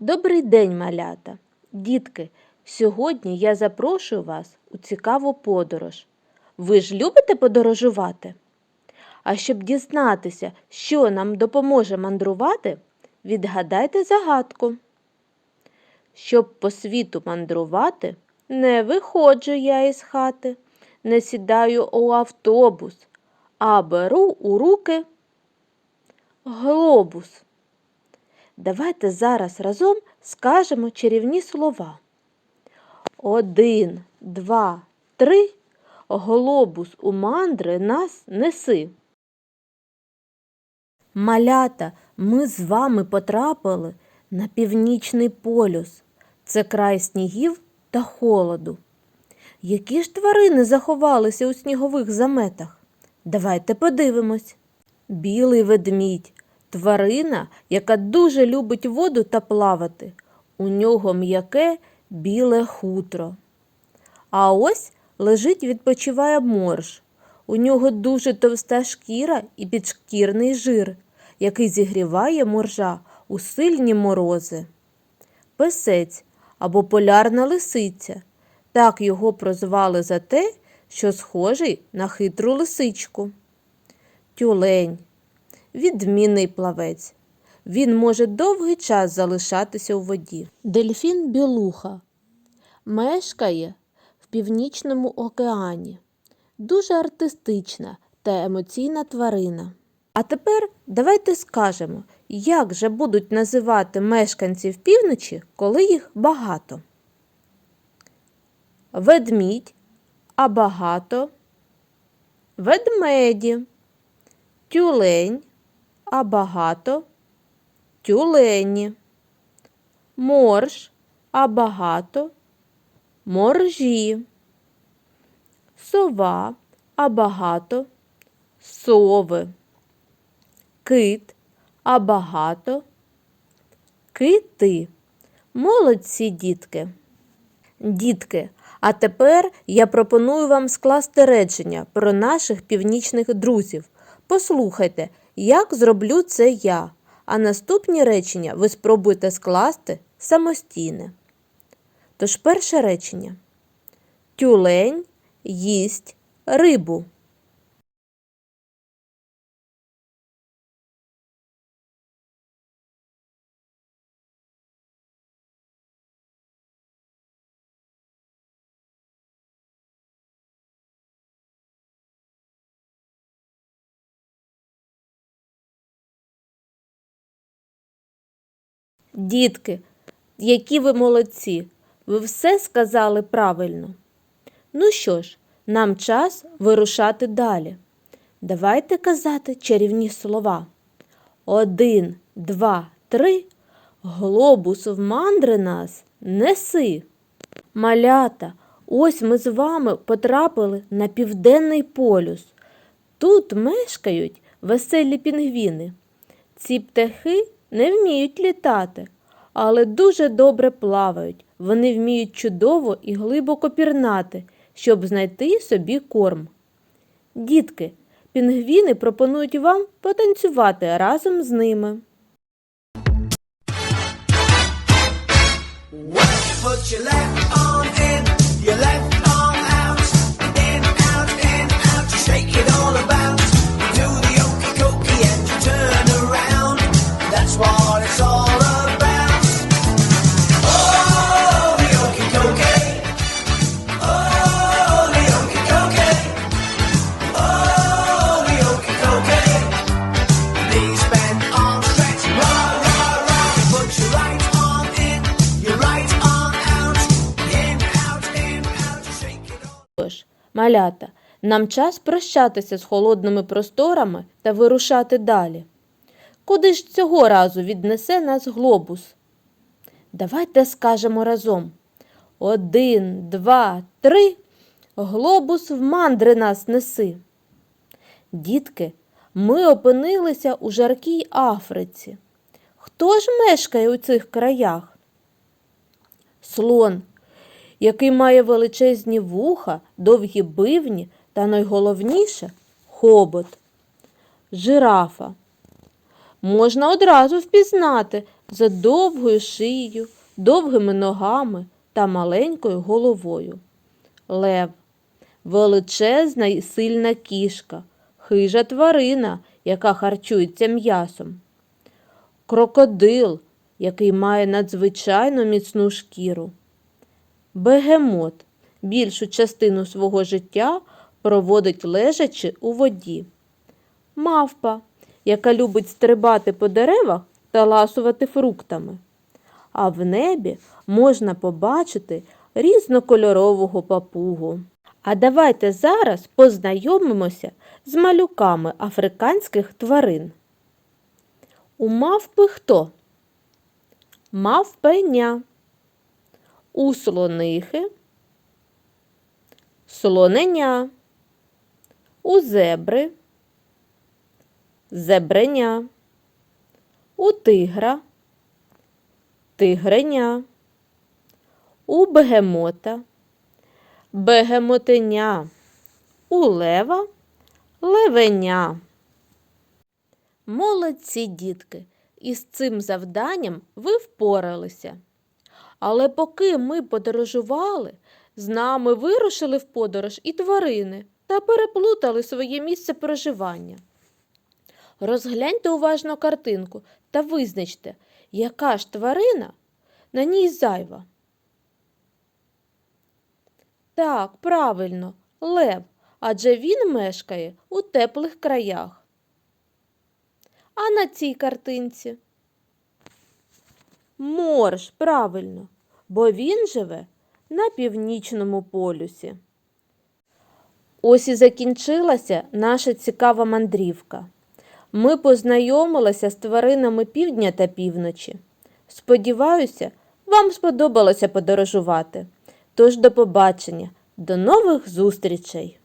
Добрий день, малята! Дітки, сьогодні я запрошую вас у цікаву подорож. Ви ж любите подорожувати? А щоб дізнатися, що нам допоможе мандрувати, відгадайте загадку. Щоб по світу мандрувати, не виходжу я із хати, не сідаю у автобус, а беру у руки глобус. Давайте зараз разом скажемо чарівні слова. Один, два, три. Глобус у мандри нас неси. Малята, ми з вами потрапили на північний полюс. Це край снігів та холоду. Які ж тварини заховалися у снігових заметах? Давайте подивимось. Білий ведмідь тварина, яка дуже любить воду та плавати. У нього м'яке біле хутро. А ось лежить відпочиває морж. У нього дуже товста шкіра і підшкірний жир, який зігріває моржа у сильні морози. Песець або полярна лисиця. Так його прозвали за те, що схожий на хитру лисичку. Тюлень відмінний плавець. Він може довгий час залишатися у воді. Дельфін білуха мешкає в Північному океані. Дуже артистична та емоційна тварина. А тепер давайте скажемо, як же будуть називати мешканців півночі, коли їх багато. Ведмідь, а багато. Ведмеді, тюлень, а багато тюлені, морж, а багато моржі, сова, а багато сови, кит, а багато кити. Молодці дітки. Дітки, а тепер я пропоную вам скласти речення про наших північних друзів. Послухайте, як зроблю це я, а наступні речення ви спробуйте скласти самостійно. Тож перше речення. Тюлень їсть рибу. Дітки, які ви молодці, ви все сказали правильно. Ну що ж, нам час вирушати далі. Давайте казати чарівні слова. Один, два, три. Глобус в мандри нас неси. Малята, ось ми з вами потрапили на південний полюс. Тут мешкають веселі пінгвіни. Ці птахи не вміють літати, але дуже добре плавають. Вони вміють чудово і глибоко пірнати, щоб знайти собі корм. Дітки, пінгвіни пропонують вам потанцювати разом з ними. Put your left arm in, малята, нам час прощатися з холодними просторами та вирушати далі. Куди ж цього разу віднесе нас глобус? Давайте скажемо разом. Один, два, три. Глобус в мандри нас неси. Дітки, ми опинилися у жаркій Африці. Хто ж мешкає у цих краях? Слон, який має величезні вуха, довгі бивні та найголовніше хобот. Жирафа. Можна одразу впізнати за довгою шиєю, довгими ногами та маленькою головою. Лев величезна і сильна кішка, хижа тварина, яка харчується м'ясом. Крокодил, який має надзвичайно міцну шкіру. Бегемот більшу частину свого життя проводить лежачи у воді. Мавпа, яка любить стрибати по деревах та ласувати фруктами. А в небі можна побачити різнокольорового папугу. А давайте зараз познайомимося з малюками африканських тварин. У мавпи хто? Мавпеня. У слонихи слоненя. У зебри зебреня. У тигра тигреня. У бегемота бегемотеня. У лева левеня. Молодці дітки, із цим завданням ви впоралися. Але поки ми подорожували, з нами вирушили в подорож і тварини та переплутали своє місце проживання. Розгляньте уважно картинку та визначте, яка ж тварина на ній зайва. Так, правильно, лев, адже він мешкає у теплих краях. А на цій картинці? Морж, правильно, бо він живе на північному полюсі. Ось і закінчилася наша цікава мандрівка. Ми познайомилися з тваринами півдня та півночі. Сподіваюся, вам сподобалося подорожувати. Тож до побачення, до нових зустрічей!